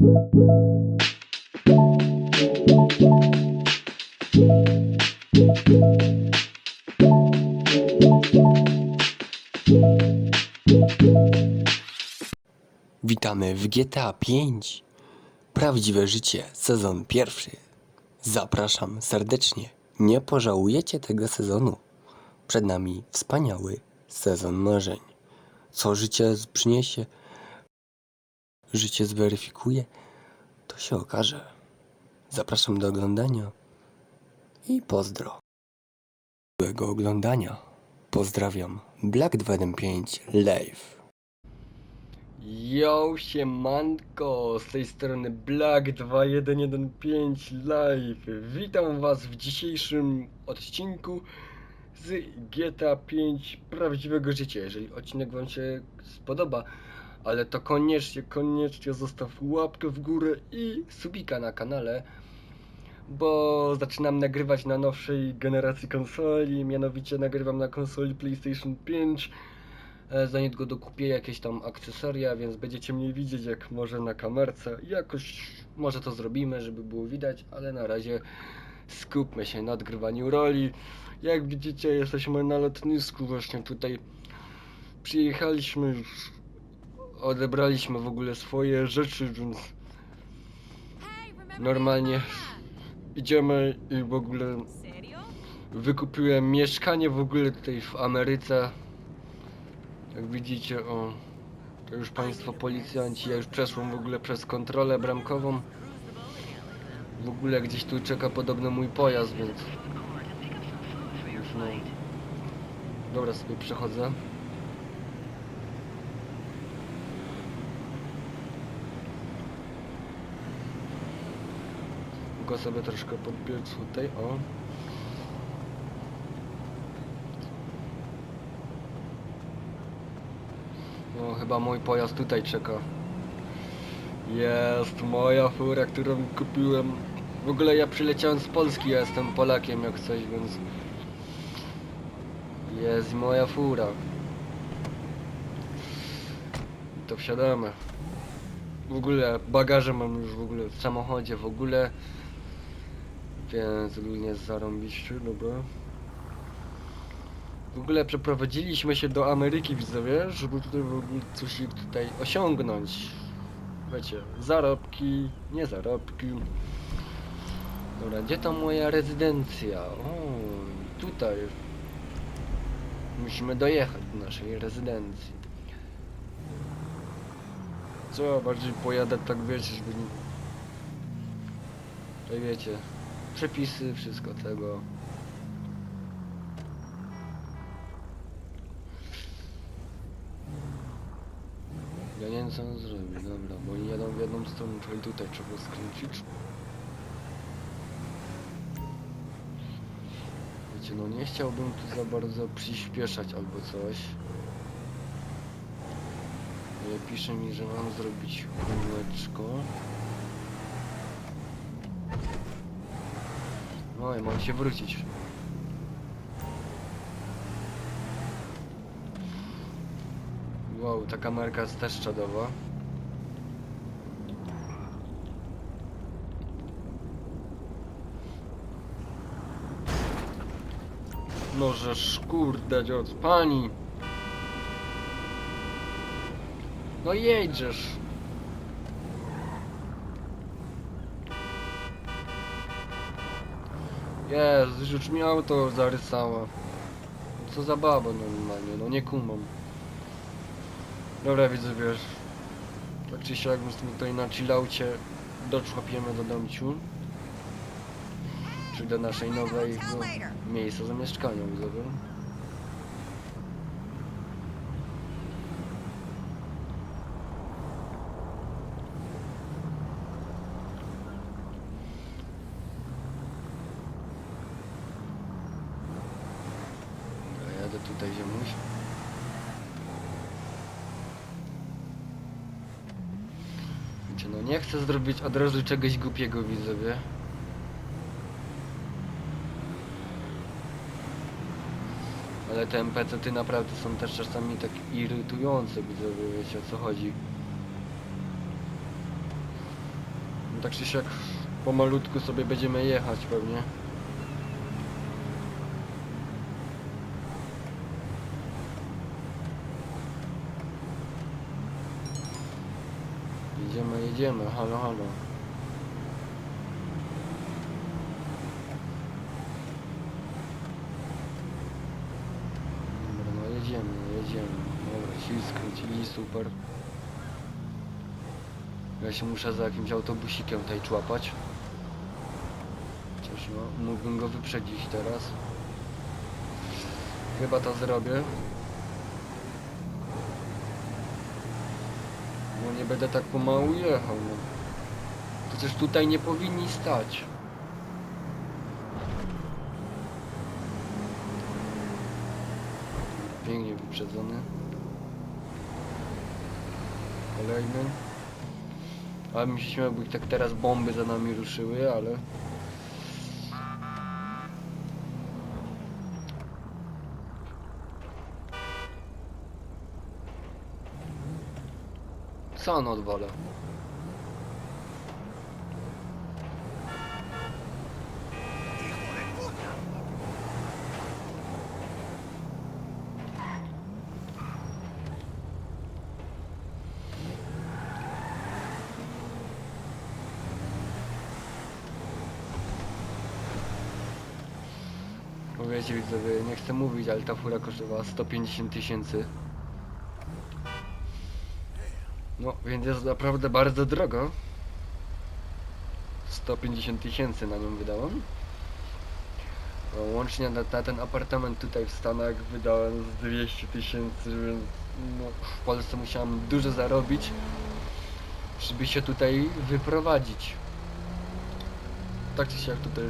Witamy w GTA 5. Prawdziwe życie, sezon pierwszy. Zapraszam serdecznie. Nie pożałujecie tego sezonu. Przed nami wspaniały sezon marzeń. Co życie przyniesie, życie zweryfikuje, to się okaże. Zapraszam do oglądania i pozdro. Miłego oglądania. Pozdrawiam. Black215 Live. Yo, siemanko, z tej strony Black2115 Live. Witam was w dzisiejszym odcinku z GTA 5 Prawdziwego Życia. Jeżeli odcinek wam się spodoba, ale to koniecznie, koniecznie zostaw łapkę w górę i subika na kanale, bo zaczynam nagrywać na nowszej generacji konsoli, mianowicie nagrywam na konsoli PlayStation 5. E, Za niedługo dokupię jakieś tam akcesoria, więc będziecie mnie widzieć jak może na kamerce. Jakoś może to zrobimy, żeby było widać, ale na razie skupmy się na odgrywaniu roli. Jak widzicie, jesteśmy na lotnisku właśnie tutaj. Przyjechaliśmy już, odebraliśmy w ogóle swoje rzeczy, więc normalnie idziemy i w ogóle wykupiłem mieszkanie w ogóle tutaj w Ameryce. Jak widzicie, o, to już państwo policjanci, ja już przeszłem w ogóle przez kontrolę bramkową. W ogóle gdzieś tu czeka podobno mój pojazd, więc... Już no... Dobra, sobie przechodzę. Go sobie troszkę podbiec tutaj, o. No chyba mój pojazd tutaj czeka. Jest moja fura, którą kupiłem. W ogóle ja przyleciałem z Polski, ja jestem Polakiem jak coś, więc... Jest moja fura. I to wsiadamy. W ogóle bagaże mam już w ogóle w samochodzie w ogóle. Więc ogólnie zarąbiście, dobra. W ogóle przeprowadziliśmy się do Ameryki, widzowie, żeby tutaj w ogóle coś tutaj osiągnąć. Wiecie, zarobki, nie zarobki. Dobra, gdzie to moja rezydencja? O, tutaj. Musimy dojechać do naszej rezydencji. Co, bardziej pojadę tak wiecie, żeby. Tutaj wiecie, przepisy, wszystko tego. Ja nie wiem co on zrobi, dobra, bo oni jadą w jedną stronę, czyli tutaj trzeba skręcić. Wiecie, no nie chciałbym tu za bardzo przyspieszać albo coś. Ale pisze mi, że mam zrobić kółeczko. No i mam się wrócić. Wow, ta kamerka jest też czadowa. No kurde dziot, pani! No jedziesz! Jezu, już mi auto zarysała. Co za baba normalnie, no nie kumam. Dobra, widzę, wiesz. Tak czy siak, my tutaj na chillaucie doczłapiemy do domciu. Czyli do naszej nowej no, miejsca zamieszkania, widzowie. Ja jadę tutaj ziemuś. Wiecie, no zrobić od razu czegoś głupiego, widzowie. Ale te NPC-ty naprawdę są też czasami tak irytujące, widzowie, wiecie o co chodzi. Tak czy siak pomalutku sobie będziemy jechać pewnie. Jedziemy, jedziemy, halo, halo. Dobra, no jedziemy, jedziemy. Dobra, ci skrócili, super. Ja się muszę za jakimś autobusikiem tutaj człapać. Chociaż no, mógłbym go wyprzedzić teraz. Chyba to zrobię. Bo nie będę tak pomału jechał, no. Przecież tutaj nie powinni stać. Pięknie wyprzedzony. Kolejny. Ale śmiał, jakby tak teraz bomby za nami ruszyły, ale... Co on odwala? Powiecie widzowie, nie chcę mówić, ale ta fura kosztowała 150 tysięcy. No, więc jest naprawdę bardzo drogo. 150 tysięcy na nią wydałem. Łącznie na, na ten apartament tutaj w Stanach wydałem z 200 tysięcy, więc no, w Polsce musiałem dużo zarobić, żeby się tutaj wyprowadzić. Tak czy siak tutaj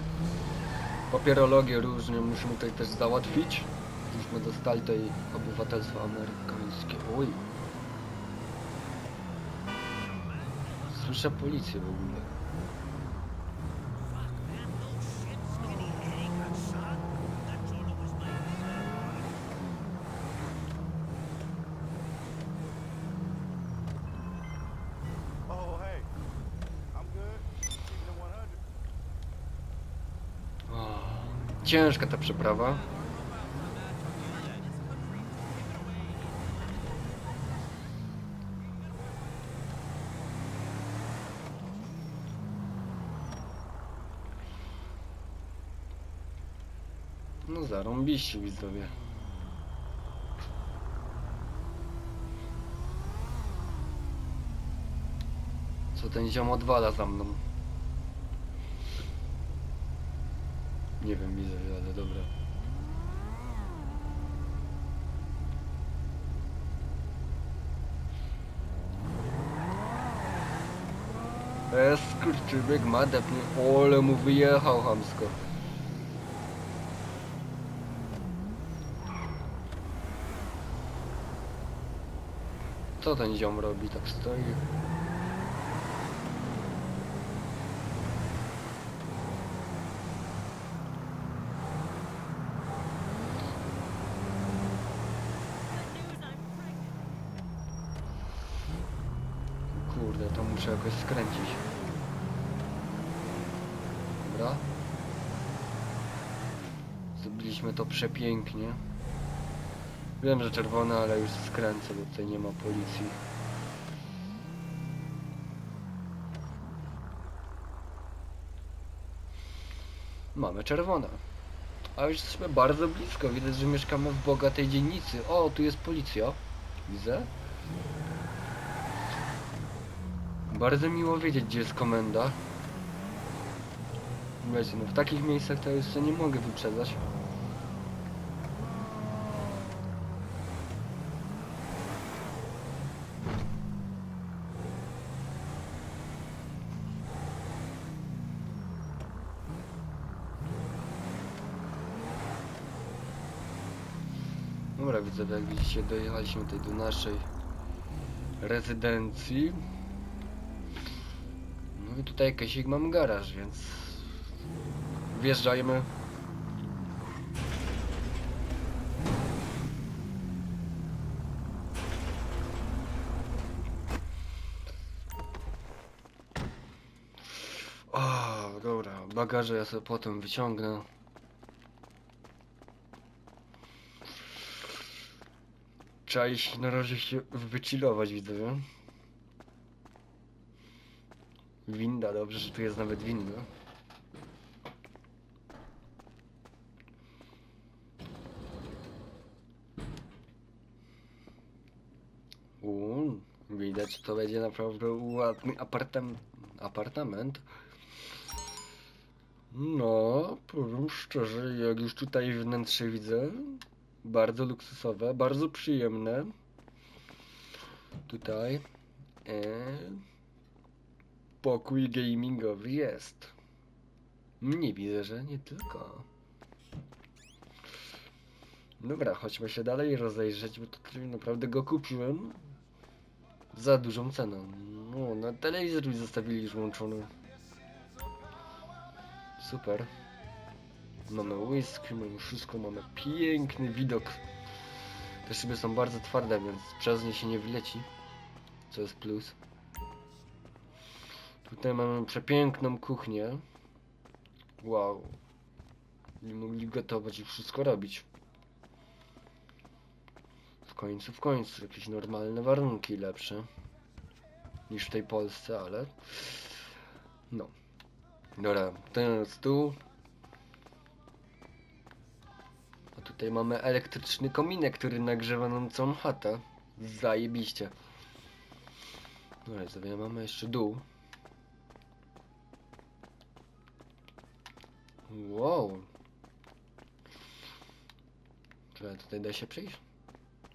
papierologię różnie musimy tutaj też załatwić. Żeśmy dostali tutaj obywatelstwo amerykańskie. Oj. Słyszę policję w ogóle. Oh, hey. I'm good. Keeping it 100. O, ciężka ta przeprawa. No zarąbiście widzowie. Co ten ziom odwala za mną? Nie wiem widzowie, ale dobra. E, skurczybyk ma depnie. Ole mu wyjechał hamsko. Co ten ziom robi? Tak stoi. Kurde, to muszę jakoś skręcić. Dobra. Zrobiliśmy to przepięknie. Wiem, że czerwone, ale już skręcę, bo tutaj nie ma policji. Mamy czerwone. A już jesteśmy bardzo blisko. Widać, że mieszkamy w bogatej dzielnicy. O, tu jest policja. Widzę. Bardzo miło wiedzieć, gdzie jest komenda. Wiecie, no w takich miejscach to jeszcze nie mogę wyprzedzać. Dobra, widzę, jak widzicie, dojechaliśmy tutaj do naszej rezydencji. No i tutaj jakiś mam garaż, więc wjeżdżajmy. bagaże ja sobie potem wyciągnę. Trzeba iść na razie się wychillować, widzę? Winda, dobrze, że tu jest nawet winda. Uuu, widać, to będzie naprawdę ładny apartament. apartament. No, powiem szczerze, jak już tutaj wnętrze widzę, bardzo luksusowe, bardzo przyjemne. Tutaj e, pokój gamingowy jest. Nie widzę, że nie tylko. Dobra, chodźmy się dalej rozejrzeć, bo tutaj naprawdę go kupiłem za dużą cenę. No, na telewizor mi zostawili już włączony. Super. Mamy whisky, mamy wszystko, mamy piękny widok. Te szyby są bardzo twarde, więc przez nie się nie wyleci. Co jest plus. Tutaj mamy przepiękną kuchnię. Wow. Nie mogli gotować i wszystko robić. W końcu, w końcu, jakieś normalne warunki lepsze niż w tej Polsce, ale no. Dobra, ten stół. Tutaj mamy elektryczny kominek, który nagrzewa nam całą chatę. Zajebiście. Dobra, sobie mamy jeszcze dół. Wow. Czy tutaj da się przejść?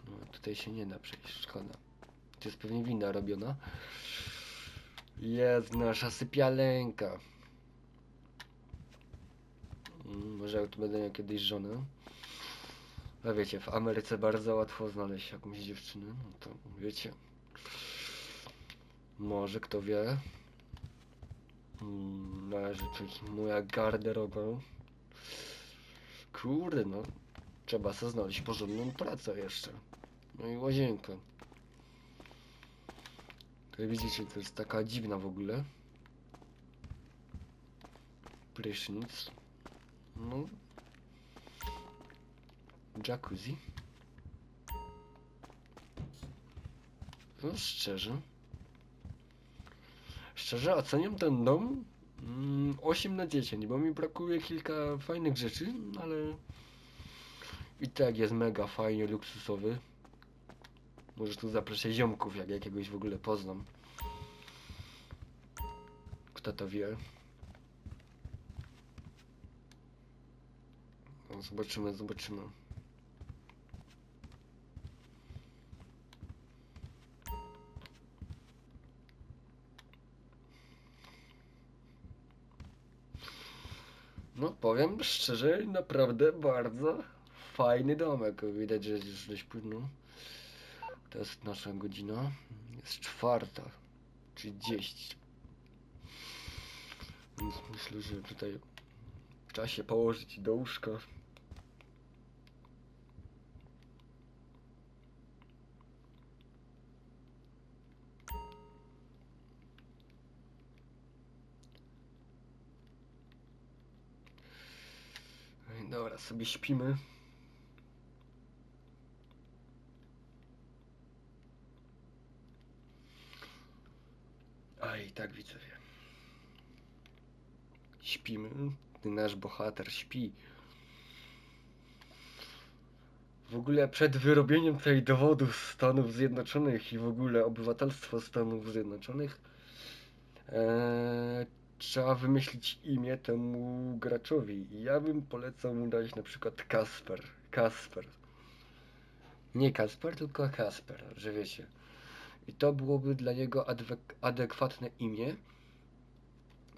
No, tutaj się nie da przejść, szkoda. To jest pewnie winda robiona. Jest nasza sypialenka. Mm, Może ja tu będę miał kiedyś żonę. A wiecie, w Ameryce bardzo łatwo znaleźć jakąś dziewczynę. No to wiecie. Może kto wie. Należy czuć moja garderoba. Kurde no. Trzeba sobie znaleźć porządną pracę jeszcze. No i łazienkę. Tutaj widzicie, to jest taka dziwna w ogóle. Prysznic. No. Jacuzzi. No szczerze. Szczerze oceniam ten dom mm, 8 na 10, bo mi brakuje kilka fajnych rzeczy, ale i tak jest mega fajnie luksusowy. Może tu zaproszę ziomków, jak jakiegoś w ogóle poznam. Kto to wie? No, zobaczymy, zobaczymy. No powiem szczerze, naprawdę bardzo fajny domek. Widać, że jest już dość późno. To jest nasza godzina. Jest czwarta. 30. Więc myślę, że tutaj trzeba się położyć do łóżka. No i Dobra, sobie śpimy. A i tak widzowie. Śpimy. Nasz bohater śpi. W ogóle przed wyrobieniem tej dowodów Stanów Zjednoczonych i w ogóle obywatelstwo Stanów Zjednoczonych eee, trzeba wymyślić imię temu graczowi. I ja bym polecał mu dać na przykład Kasper. Kasper. Nie Kasper, tylko Kasper, że wiecie. I to byłoby dla niego adekwatne imię,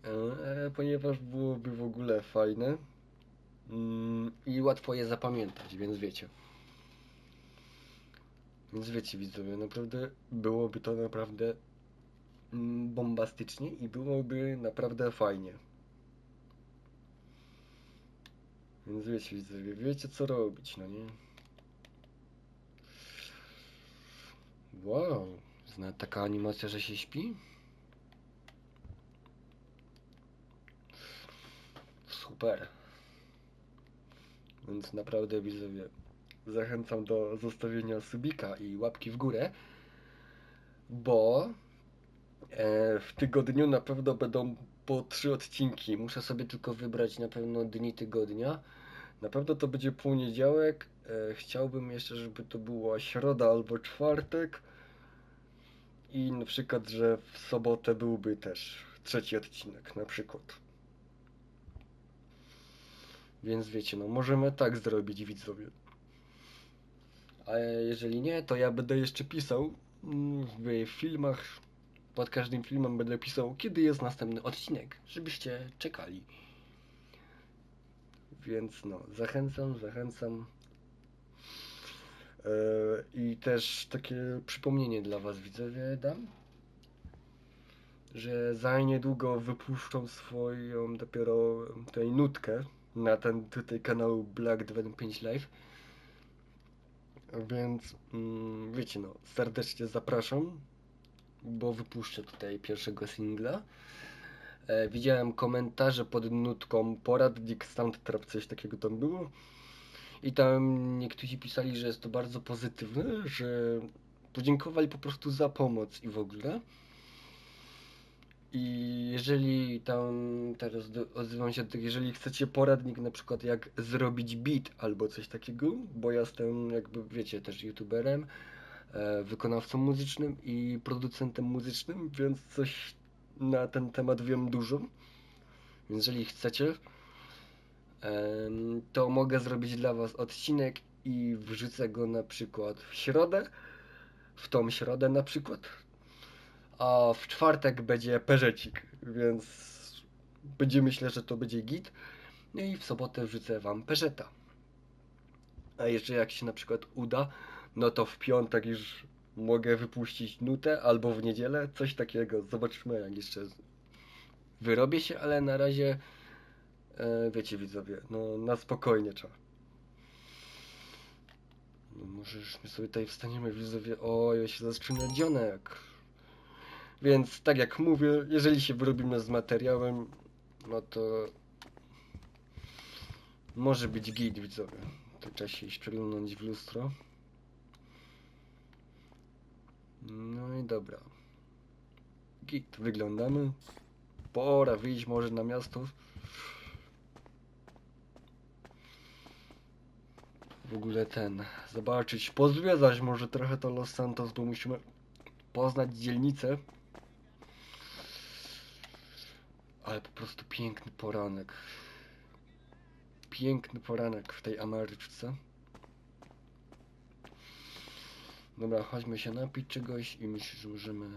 e, ponieważ byłoby w ogóle fajne mm, i łatwo je zapamiętać, więc wiecie. Więc wiecie widzowie, naprawdę byłoby to naprawdę bombastycznie i byłoby naprawdę fajnie. Więc wiecie widzowie, wiecie co robić, no nie? Wow, zna taka animacja, że się śpi? super. Więc naprawdę widzowie, zachęcam do zostawienia subika i łapki w górę, bo w tygodniu na pewno będą po trzy odcinki. Muszę sobie tylko wybrać na pewno dni tygodnia. Na pewno to będzie poniedziałek. E, chciałbym jeszcze, żeby to była środa albo czwartek. I na przykład, że w sobotę byłby też trzeci odcinek, na przykład. Więc wiecie, no możemy tak zrobić, widzowie. A jeżeli nie, to ja będę jeszcze pisał mm, w filmach. Pod każdym filmem będę pisał, kiedy jest następny odcinek, żebyście czekali. Więc no, zachęcam, zachęcam. E, I też takie przypomnienie dla Was, widzowie, dam, że za niedługo wypuszczą swoją dopiero tutaj nutkę na ten tutaj kanał Black 25 Live. Więc mm, wiecie, no, serdecznie zapraszam, bo wypuszczę tutaj pierwszego singla. E, widziałem komentarze pod nutką poradnik Soundtrap, coś takiego tam było. I tam niektórzy pisali, że jest to bardzo pozytywne, że podziękowali po prostu za pomoc i w ogóle. I jeżeli tam teraz do, odzywam się do tego, jeżeli chcecie poradnik na przykład jak zrobić beat albo coś takiego, bo ja jestem jakby wiecie też youtuberem, wykonawcą muzycznym i producentem muzycznym, więc coś na ten temat wiem dużo. Jeżeli chcecie, to mogę zrobić dla Was odcinek i wrzucę go na przykład w środę, w tą środę na przykład, a w czwartek będzie peżecik, więc będzie myślę, że to będzie git. No i w sobotę wrzucę Wam peżeta. A jeszcze jak się na przykład uda, no to w piątek już mogę wypuścić nutę, albo w niedzielę, coś takiego. Zobaczymy jak jeszcze wyrobię się, ale na razie e, wiecie widzowie, no na spokojnie trzeba. No, może już my sobie tutaj wstaniemy widzowie, o ja się zaczyna dzionek. Więc tak jak mówię, jeżeli się wyrobimy z materiałem, no to może być git widzowie. To trzeba się iść przeglądać w lustro. No i dobra. Git, wyglądamy. Pora wyjść może na miasto. W ogóle ten, zobaczyć, pozwiedzać może trochę to Los Santos, bo musimy poznać dzielnicę. Ale po prostu piękny poranek. Piękny poranek w tej Ameryczce. Dobra, chodźmy się napić czegoś i myślę, że możemy...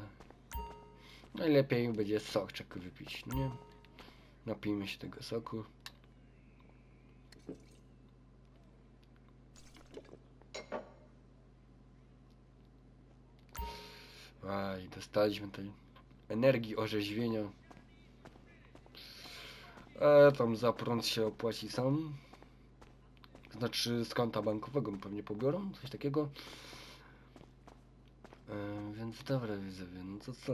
Najlepiej będzie sok czego wypić, no nie? Napijmy się tego soku. Aj, dostaliśmy tej energii orzeźwienia. E, tam za prąd się opłaci sam. Znaczy z konta bankowego pewnie pobiorą, coś takiego. Więc dobra widzowie, no to co?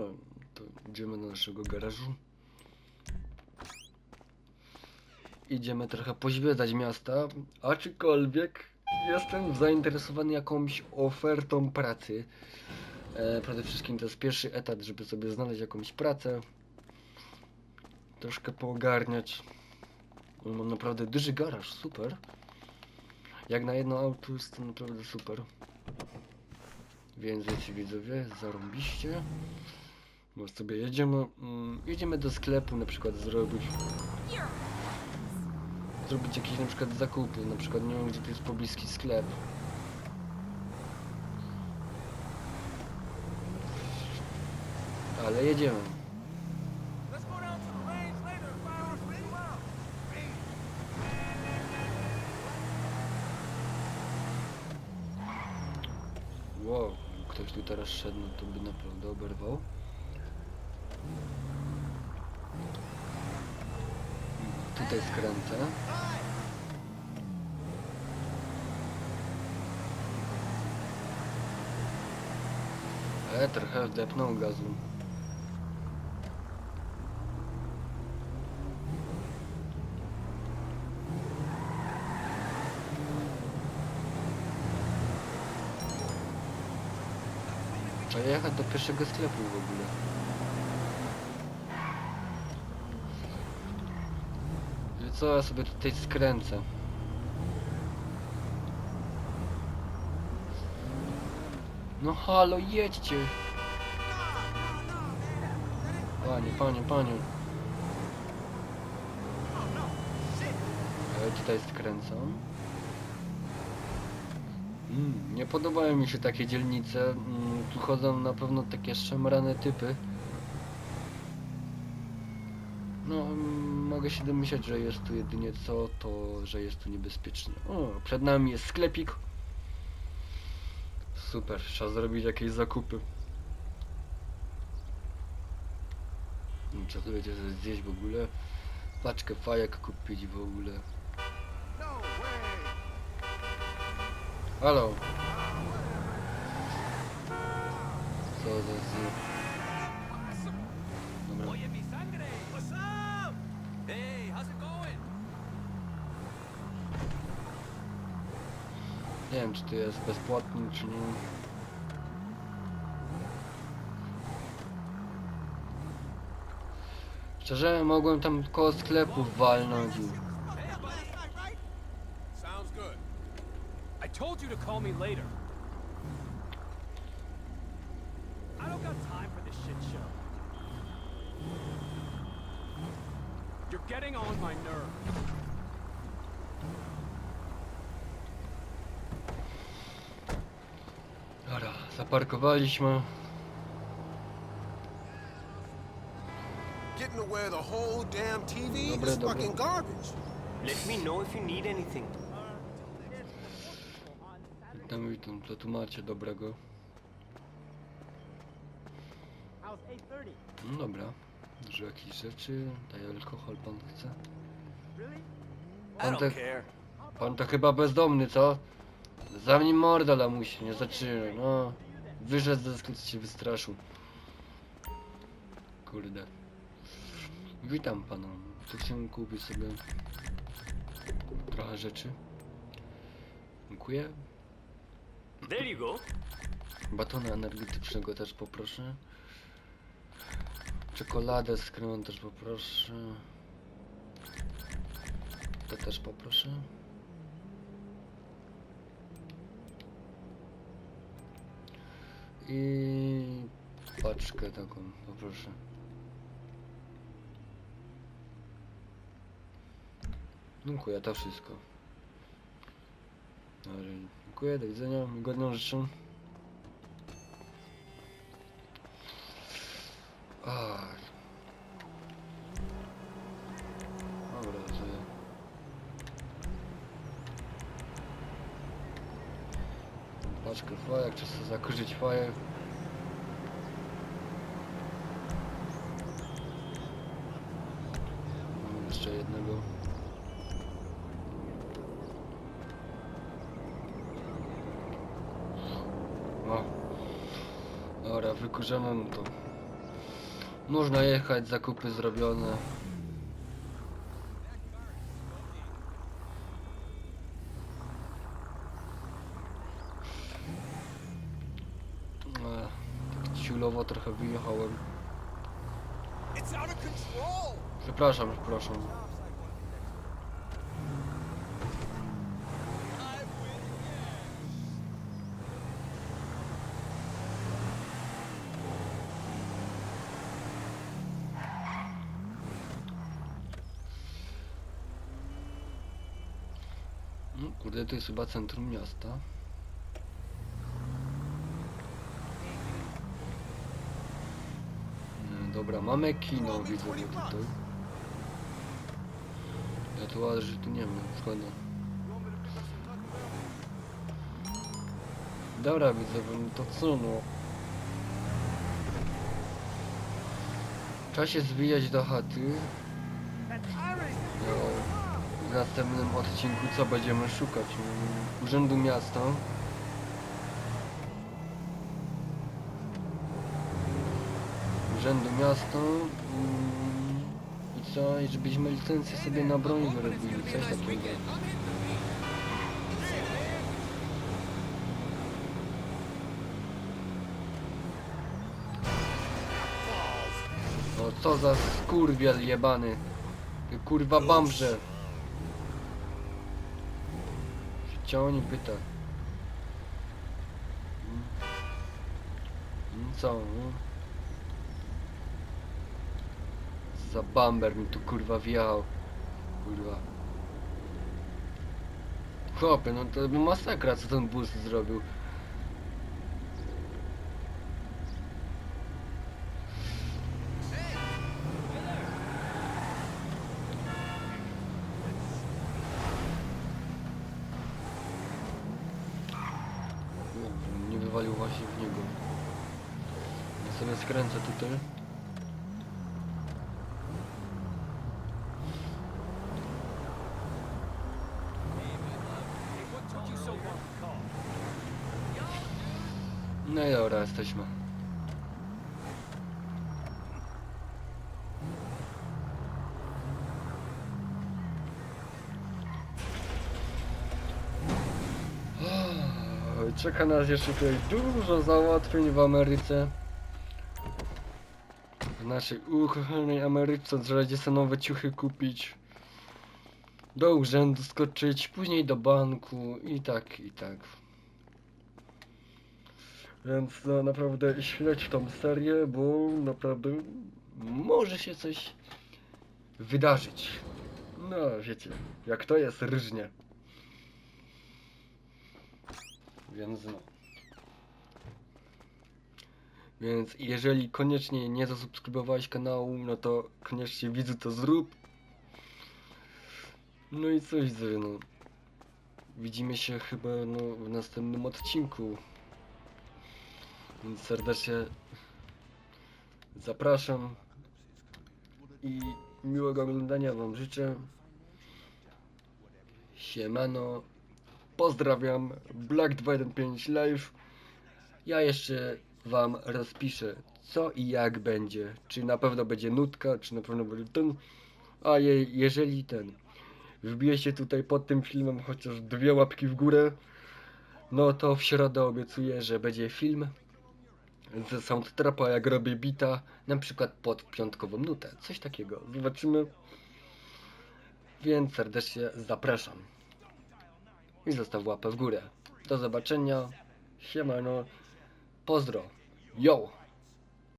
To idziemy do naszego garażu. Idziemy trochę pozwiedzać miasta, aczkolwiek jestem zainteresowany jakąś ofertą pracy. E, przede wszystkim to jest pierwszy etat, żeby sobie znaleźć jakąś pracę. Troszkę poogarniać. Mam naprawdę duży garaż, super. Jak na jedno auto jest to naprawdę super. Więc wiecie widzowie, zarąbiście. Bo sobie jedziemy, mm, jedziemy do sklepu na przykład zrobić zrobić jakieś na przykład zakupy, na przykład nie wiem gdzie tu jest pobliski sklep. Ale jedziemy. Tu teraz szedł, no to by naprawdę oberwał. Tutaj skręcę. E, trochę wdepnął gazu. Trzeba jechać do pierwszego sklepu w ogóle. Co ja sobie tutaj skręcę? No halo, jedźcie! Panie, panie, panie. Ja tutaj skręcam. Mm, nie podobają mi się takie dzielnice. Mm, tu chodzą na pewno takie szemrane typy. No, mm, mogę się domyślać, że jest tu jedynie co, to że jest tu niebezpiecznie. O, przed nami jest sklepik. Super, trzeba zrobić jakieś zakupy. Trzeba tu będzie zjeść w ogóle. Paczkę fajek kupić w ogóle. Halo. Co za zjeb... Nie wiem, czy to jest bezpłatny, czy nie. Szczerze, mogłem tam koło sklepu walnąć. Call me later. I don't got time for this shit show. You're getting on my nerve. Dobra, zaparkowaliśmy. Getting to where the whole damn TV Dobre, is dobre. fucking garbage. Let me know if you need anything. Witam, witam, co tu macie dobrego? No dobra, dużo jakichś rzeczy, daj alkohol, pan chce? Pan te- care. Pan to chyba bezdomny, co? Zamknij mordę, lamusie, nie zaczynaj, no. Wyszedł ze sklepu, się wystraszył. Kurde. Witam pana. Tu chcę kupić sobie trochę rzeczy. Dziękuję. There you go. Batona energetycznego też poproszę. Czekoladę z kremem też poproszę. To też poproszę. I paczkę taką poproszę. Dziękuję, to wszystko. Dobrze, dziękuję, do widzenia, miłego życzę. Dobra, to. Paczkę fajek, chcę zakurzyć fajek? Mam jeszcze jednego. O. Dobra, wykurzamy to. Można jechać, zakupy zrobione. E, tak ciulowo trochę wyjechałem. Przepraszam, przepraszam. Kurde, to jest chyba centrum miasta. Nie, Dobra, mamy kino, widzę go tutaj. Ja tu łażę, że tu nie ma, szkoda. Dobra, widzę, no to co no? Trzeba się zwijać do chaty. No, w następnym odcinku co będziemy szukać? Urzędu Miasta. Urzędu Miasta. Mm, I co? I żebyśmy licencję sobie na broń zrobili. Coś takiego. O co za skurwiel jebany. Kurwa bamże. Oni pyta? Mm. Co? Za bamber mi tu kurwa wjechał. Kurwa. Chłopie, no to masakra co ten bus zrobił. O, Nie wywalił właśnie w niego. Ja sobie skręcę tutaj. Hey, what took you so long to call? No i dobra, jesteśmy. Czeka nas jeszcze tutaj dużo załatwień w Ameryce. W naszej ukochanej Ameryce trzeba sobie nowe ciuchy kupić. Do urzędu skoczyć, później do banku i tak, i tak. Więc no, naprawdę śledź tą serię, bo naprawdę może się coś wydarzyć. No wiecie, jak to jest ryżnie. Więc no. Więc jeżeli koniecznie nie zasubskrybowałeś kanału, no to koniecznie widzu to zrób. No i coś widzowie, no. Widzimy się chyba no, w następnym odcinku. Więc serdecznie zapraszam i miłego oglądania Wam życzę. Siemano, pozdrawiam, Black 215 Live. Ja jeszcze Wam rozpiszę co i jak będzie. Czy na pewno będzie nutka, czy na pewno będzie ten. A je, jeżeli ten wbijecie tutaj pod tym filmem chociaż dwie łapki w górę, no to w środę obiecuję, że będzie film ze soundtrapa jak robię bita, na przykład pod piątkową nutę, coś takiego. Zobaczymy. Więc serdecznie zapraszam. I zostaw łapę w górę. Do zobaczenia. Siemano. Pozdro. Yo!